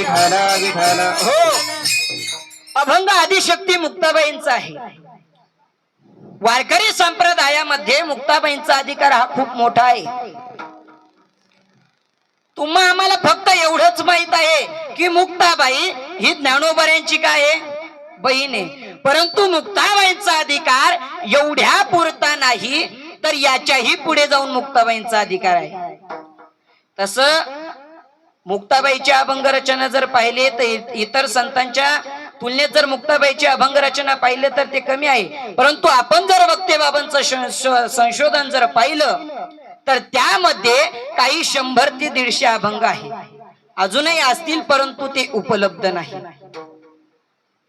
विठाल विठाल हो. अभंग आदिशक्ती मुक्ताबाईंचा आहे. वारकरी संप्रदायामध्ये मुक्ताबाईंचा अधिकार हा खूप मोठा आहे. तुम्हा आम्हाला फक्त एवढंच माहीत आहे की मुक्ताबाई ही ज्ञानोबऱ्यांची काय आहे? बहीण आहे. परंतु मुक्ताबाईंचा अधिकार एवढ्या पुरता नाही तर याच्याही पुढे जाऊन मुक्ताबाईंचा अधिकार आहे. तस मुक्ताबाईची अभंग रचना जर पाहिले तर इतर संतांच्या तुलनेत जर मुक्ताबाईची अभंग रचना पाहिले तर ते कमी आहे. परंतु आपण जर वक्ते बाबांचं संशोधन जर पाहिलं तर त्यामध्ये काही शंभर ते दीडशे अभंग आहे. अजूनही असतील परंतु ते उपलब्ध नाही.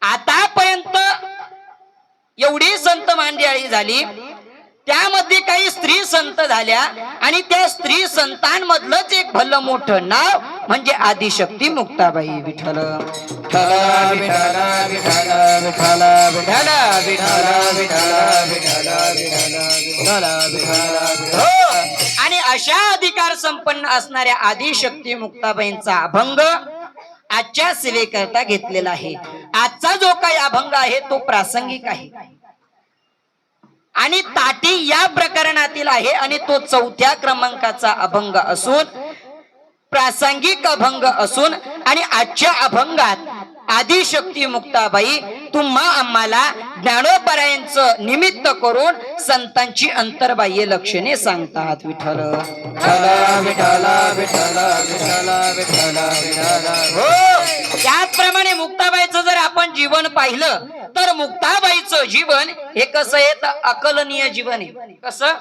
आतापर्यंत एवढी संत मांडियाळी झाली त्यामध्ये काही स्त्री संत झाल्या आणि त्या स्त्री संतांमधलंच एक भलं मोठं नाव म्हणजे आदिशक्ती मुक्ताबाई विठ्ठल. हो. आणि अशा अधिकार संपन्न असणाऱ्या आदिशक्ती मुक्ताबाईंचा अभंग आजच्या सेवेकरता घेतलेला आहे. आजचा जो काही अभंग आहे तो प्रासंगिक आहे. ताटी या प्रकरणातील आहे आणि तो चौथ्या क्रमांकाचा अभंग असून प्रासंगिक अभंग असून आणि आजच्या अभंगात आदिशक्ती मुक्ताबाई तुम्हा आम्हाला ज्ञानोपरायांचं निमित्त करून संतांची अंतर्बाह्य लक्षणे सांगतात विठ्ठल. विठाल विठाल विठाल विठाल विठाल विठाल हो त्याचप्रमाणे आपण जीवन पाहिलं तर मुक्ताबाईचं जीवन हे कसं आहे? तर अकलनीय जीवन आहे. कसं?